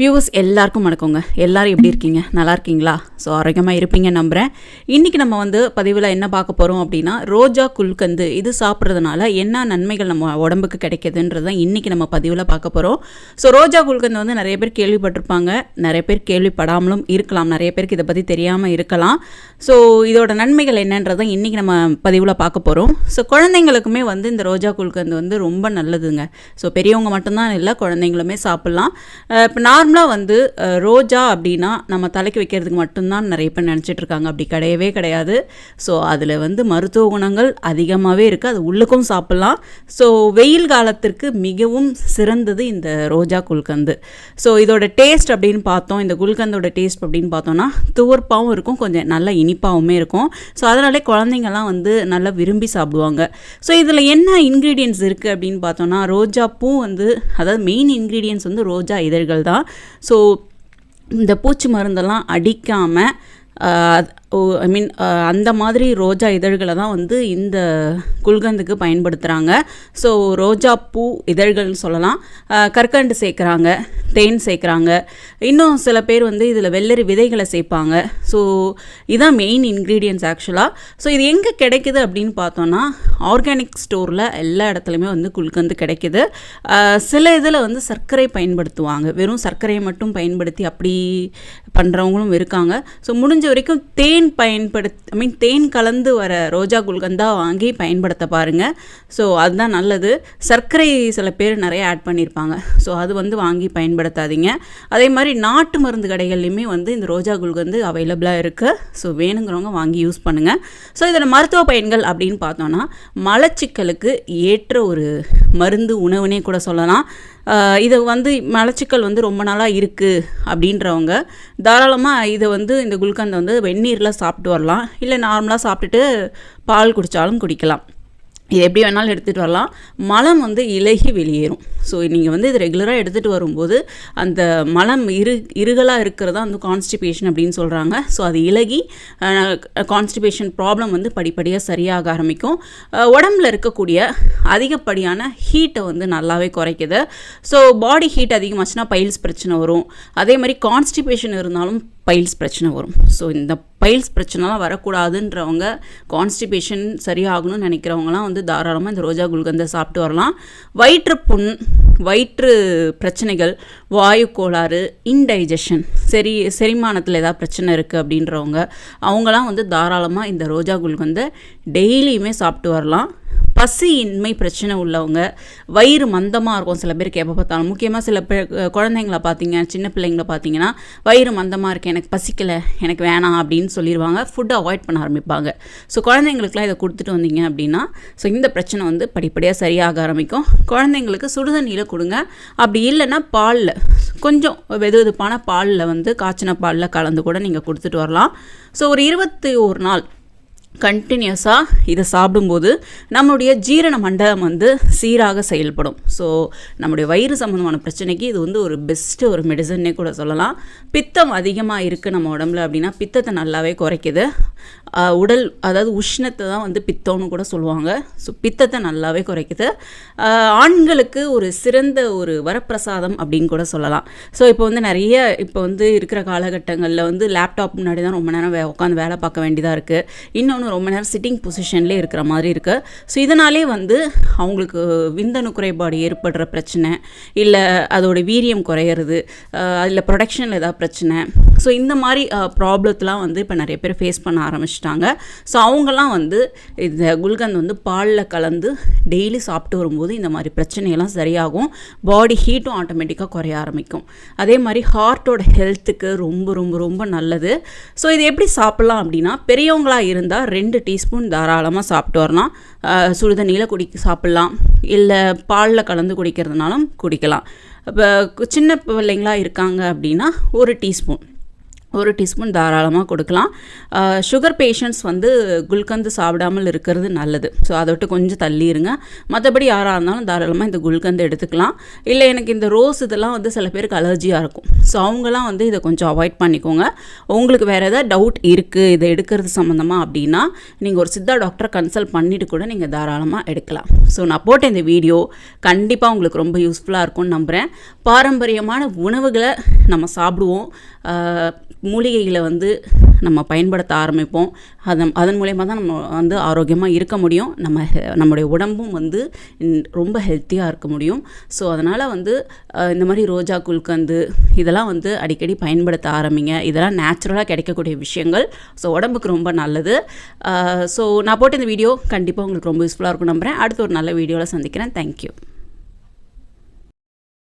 Viewers எல்லாருக்கும் வணக்கங்க. எல்லோரும் எப்படி இருக்கீங்க? நல்லா இருக்கீங்களா? ஸோ ஆரோக்கியமாக இருப்பீங்க நம்புகிறேன் இன்றைக்கி நம்ம வந்து பதிவில் என்ன பார்க்க போகிறோம் அப்படின்னா ரோஜா குல்கந்து. இது சாப்பிட்றதுனால என்ன நன்மைகள் நம்ம உடம்புக்கு கிடைக்கிதுன்றது தான் இன்றைக்கி நம்ம பதிவில் பார்க்க போகிறோம் ஸோ ரோஜா குல்கந்து வந்து நிறைய பேர் கேள்விப்பட்டிருப்பாங்க. நிறைய பேர் கேள்விப்படாமலும் இருக்கலாம். நிறைய பேருக்கு இதை பற்றி தெரியாமல் இருக்கலாம். ஸோ இதோட நன்மைகள் என்னன்றதை இன்றைக்கி நம்ம பதிவில் பார்க்க போகிறோம் ஸோ குழந்தைங்களுக்குமே வந்து இந்த ரோஜா குல்கந்து வந்து ரொம்ப நல்லதுங்க. ஸோ பெரியவங்க மட்டும்தான் இல்லை குழந்தைங்களுமே சாப்பிட்லாம். இப்போ நான் நார்மலாக வந்து ரோஜா அப்படின்னா நம்ம தலைக்கு வைக்கிறதுக்கு மட்டும்தான் நிறைய பேர் நினச்சிட்டு இருக்காங்க. அப்படி கிடையவே கிடையாது. ஸோ அதில் வந்து மருத்துவ குணங்கள் அதிகமாகவே இருக்குது அது உள்ளுக்கும் சாப்பிட்லாம். ஸோ வெயில் காலத்திற்கு மிகவும் சிறந்தது இந்த ரோஜா குல்கந்து. ஸோ இதோட டேஸ்ட் அப்படின்னு பார்த்தோம். இந்த குல்கந்தோட டேஸ்ட் அப்படின்னு பார்த்தோன்னா துவர்ப்பாகவும் இருக்கும். கொஞ்சம் நல்ல இனிப்பாகவுமே இருக்கும். ஸோ அதனாலே குழந்தைங்கள்லாம் வந்து நல்லா விரும்பி சாப்பிடுவாங்க. ஸோ இதில் என்ன இன்க்ரீடியன்ஸ் இருக்குது அப்படின்னு பார்த்தோன்னா ரோஜா பூ வந்து அதாவது மெயின் இன்க்ரீடியன்ஸ் வந்து ரோஜா இதழ்கள் தான். ஸோ இந்த பூச்சி மருந்தெல்லாம் அடிக்காமல் ஐ மீன் அந்த மாதிரி ரோஜா இதழ்களை தான் வந்து இந்த குல்கந்துக்கு பயன்படுத்துகிறாங்க ஸோ ரோஜா பூ இதழ்கள்னு சொல்லலாம். கற்கண்டு சேர்க்குறாங்க தேன் சேர்க்குறாங்க. இன்னும் சில பேர் வந்து இதில் வெள்ளரி விதைகளை சேர்ப்பாங்க. ஸோ இதுதான் மெயின் இன்க்ரீடியன்ஸ் ஆக்சுவலாக ஸோ இது எங்கே கிடைக்குது அப்படின்னு பார்த்தோன்னா ஆர்கானிக் ஸ்டோரில் எல்லா இடத்துலையுமே வந்து குல்கந்து கிடைக்குது. சில இதில் வந்து சர்க்கரை பயன்படுத்துவாங்க. வெறும் சர்க்கரையை மட்டும் பயன்படுத்தி அப்படி பண்ணுறவங்களும் இருக்காங்க. ஸோ முடிஞ்ச வரைக்கும் தேன் பயன்படுத் ஐ மீன் தேன் கலந்து வர ரோஜா குல்கந்தா வாங்கி பயன்படுத்த பாருங்கள் ஸோ அதுதான் நல்லது. சர்க்கரை சில பேர் நிறைய ஆட் பண்ணியிருப்பாங்க ஸோ அது வந்து வாங்கி பயன்படுத்தாதீங்க. அதே மாதிரி நாட்டு மருந்து கடைகள்லையுமே வந்து இந்த ரோஜா குல்கந்து அவைலபிளாக இருக்குது ஸோ வேணுங்கிறவங்க வாங்கி யூஸ் பண்ணுங்கள் ஸோ இதில் மருத்துவ பயன்கள் அப்படின்னு பார்த்தோன்னா மலச்சிக்கலுக்கு ஏற்ற ஒரு மருந்து உணவுனே கூட சொல்லலாம். இது வந்து மலச்சிக்கல் வந்து ரொம்ப நாளாக இருக்குது அப்படின்றவங்க தாராளமாக இதை வந்து இந்த குல்கந்தை வந்து வெந்நீரில் சாப்பிட்டு வரலாம். இல்லை நார்மலாக சாப்பிட்டுட்டு பால் குடித்தாலும் குடிக்கலாம். இது எப்படி வேணாலும் எடுத்துகிட்டு வரலாம். மலம் வந்து இலகி வெளியேறும். ஸோ நீங்கள் வந்து இது ரெகுலராக எடுத்துகிட்டு வரும்போது அந்த மலம் இரு இருகலாக இருக்கிறதா வந்து கான்ஸ்டிபேஷன் அப்படின்னு சொல்கிறாங்க ஸோ அது இலகி கான்ஸ்டிபேஷன் ப்ராப்ளம் வந்து படிப்படியாக சரியாக ஆரம்பிக்கும். உடம்புல இருக்கக்கூடிய அதிகப்படியான ஹீட்டை வந்து நல்லாவே குறைக்குது. ஸோ பாடி ஹீட் அதிகமாச்சுன்னா பைல்ஸ் பிரச்சனை வரும். அதே மாதிரி கான்ஸ்டிபேஷன் இருந்தாலும் பைல்ஸ் பிரச்சனை வரும். ஸோ இந்த பைல்ஸ் பிரச்சனைலாம் வரக்கூடாதுன்றவங்க கான்ஸ்டிபேஷன் சரியாகணும்னு நினைக்கிறவங்களாம் வந்து தாராளமாக இந்த ரோஜா குல்கந்தை சாப்பிட்டு வரலாம். வயிற்று புண் வயிற்று பிரச்சனைகள் வாயு கோளாறு இன்டைஜஷன் சரி செரிமானத்தில் ஏதாவது பிரச்சனை இருக்குது அப்படின்றவங்க அவங்களாம் வந்து தாராளமாக இந்த ரோஜா குல்கந்தை டெய்லியுமே சாப்பிட்டு வரலாம். பசியின்மை பிரச்சனை உள்ளவங்க வயிறு மந்தமாக இருக்கும் சில பேருக்கு எப்போ பார்த்தாலும். முக்கியமாக சில பே குழந்தைங்கள பார்த்தீங்க சின்ன பிள்ளைங்கள பார்த்தீங்கன்னா வயிறு மந்தமாக இருக்குது எனக்கு பசிக்கலை எனக்கு வேணாம் அப்படின்னு சொல்லிடுவாங்க ஃபுட்டை அவாய்ட் பண்ண ஆரம்பிப்பாங்க. ஸோ குழந்தைங்களுக்குலாம் இதை கொடுத்துட்டு வந்தீங்க அப்படின்னா ஸோ இந்த பிரச்சனை வந்து படிப்படியாக சரியாக ஆரம்பிக்கும். குழந்தைங்களுக்கு சுடுதண்ணியில் கொடுங்க. அப்படி இல்லைன்னா பாலில் கொஞ்சம் வெது வெதுப்பான பாலில் வந்து காய்ச்சின பாலில் கலந்து கூட நீங்கள் கொடுத்துட்டு வரலாம். ஸோ ஒரு இருபத்தி ஒரு நாள் கண்டினியூஸாக இதை சாப்பிடும்போது நம்மளுடைய ஜீரண மண்டலம் வந்து சீராக செயல்படும். ஸோ நம்முடைய வயிறு சம்மந்தமான பிரச்சனைக்கு இது வந்து ஒரு பெஸ்ட்டு ஒரு மெடிசன்னே கூட சொல்லலாம். பித்தம் அதிகமாக இருக்குது நம்ம உடம்புல அப்படின்னா பித்தத்தை நல்லாவே குறைக்குது. உடல் அதாவது உஷ்ணத்தை தான் வந்து பித்தம்னு கூட சொல்லுவாங்க. ஸோ பித்தத்தை நல்லாவே குறைக்குது. ஆண்களுக்கு ஒரு சிறந்த ஒரு வரப்பிரசாதம் அப்படின்னு கூட சொல்லலாம். ஸோ இப்போ வந்து நிறைய இப்போ வந்து இருக்கிற காலகட்டங்களில் வந்து லேப்டாப் முன்னாடி தான் ரொம்ப நேரம் வே உட்காந்து வேலை பார்க்க வேண்டியதாக இருக்குது இன்னொன்று ரொம்ப நேரம் சிட்டிங் பொசிஷன்லேயே இருக்கிற மாதிரி இருக்குது ஸோ இதனாலே வந்து அவங்களுக்கு விந்தணு குறைபாடு ஏற்படுற பிரச்சனை இல்லை அதோட வீரியம் குறையிறது அதில் ப்ரொடக்ஷனில் ஏதாவது பிரச்சனை. ஸோ இந்த மாதிரி ப்ராப்ளத்தெலாம் வந்து இப்போ நிறைய பேர் ஃபேஸ் பண்ண ஆரம்பிச்சிட்டாங்க. ஸோ அவங்கெல்லாம் வந்து இந்த குல்கந்த் வந்து பாலில் கலந்து டெய்லி சாப்பிட்டு வரும்போது இந்த மாதிரி பிரச்சனையெல்லாம் சரியாகும். பாடி ஹீட்டும் ஆட்டோமேட்டிக்காக குறைய ஆரம்பிக்கும். அதே மாதிரி ஹார்ட்டோட ஹெல்த்துக்கு ரொம்ப ரொம்ப ரொம்ப நல்லது. ஸோ இது எப்படி சாப்பிட்லாம் அப்படின்னா பெரியவங்களாக இருந்தால் ரெண்டு டீஸ்பூன் தாராளமாக சாப்பிட்டு வரலாம். சுடுதண்ணியில் குடிக்க சாப்பிட்லாம். இல்லை பாலில் கலந்து குடிக்கிறதுனாலும் குடிக்கலாம். இப்போ சின்ன பிள்ளைங்களா இருக்காங்க அப்படின்னா ஒரு டீஸ்பூன். ஒரு டீஸ்பூன் தாராளமாக கொடுக்கலாம். சுகர் பேஷண்ட்ஸ் வந்து குல்கந்து சாப்பிடாமல் இருக்கிறது நல்லது. ஸோ அதை விட்டு கொஞ்சம் தள்ளி இருங்க மற்றபடி யாராக இருந்தாலும் தாராளமாக இந்த குல்கந்து எடுத்துக்கலாம். இல்லை எனக்கு இந்த ரோஸ் இதெல்லாம் வந்து சில பேருக்கு அலர்ஜியாக இருக்கும். ஸோ அவங்களாம் வந்து இதை கொஞ்சம் அவாய்ட் பண்ணிக்கோங்க. உங்களுக்கு வேறு ஏதாவது டவுட் இருக்குது இதை எடுக்கிறது சம்மந்தமாக அப்படின்னா நீங்கள் ஒரு சித்தா டாக்டரை கன்சல்ட் பண்ணிவிட்டு கூட நீங்கள் தாராளமாக எடுக்கலாம். ஸோ நான் போட்ட இந்த வீடியோ கண்டிப்பாக உங்களுக்கு ரொம்ப யூஸ்ஃபுல்லாக இருக்கும்னு நம்புகிறேன் பாரம்பரியமான உணவுகளை நம்ம சாப்பிடுவோம். மூலிகைகளை வந்து நம்ம பயன்படுத்த ஆரம்பிப்போம். அதன் அதன் மூலயமா தான் நம்ம வந்து ஆரோக்கியமாக இருக்க முடியும். நம்ம ஹெ- நம்முடைய உடம்பும் வந்து ரொம்ப ஹெல்த்தியாக இருக்க முடியும். ஸோ அதனால் வந்து இந்த மாதிரி ரோஜா குல்கந்து இதெல்லாம் வந்து அடிக்கடி பயன்படுத்த ஆரம்பிங்க. இதெல்லாம் நேச்சுரலாக கிடைக்கக்கூடிய விஷயங்கள். ஸோ உடம்புக்கு ரொம்ப நல்லது. ஸோ நான் போட்ட இந்த வீடியோ கண்டிப்பாக உங்களுக்கு ரொம்ப யூஸ்ஃபுல்லாக இருக்கும் நம்புகிறேன் அடுத்த ஒரு நல்ல வீடியோவில் சந்திக்கிறேன். தேங்க்யூ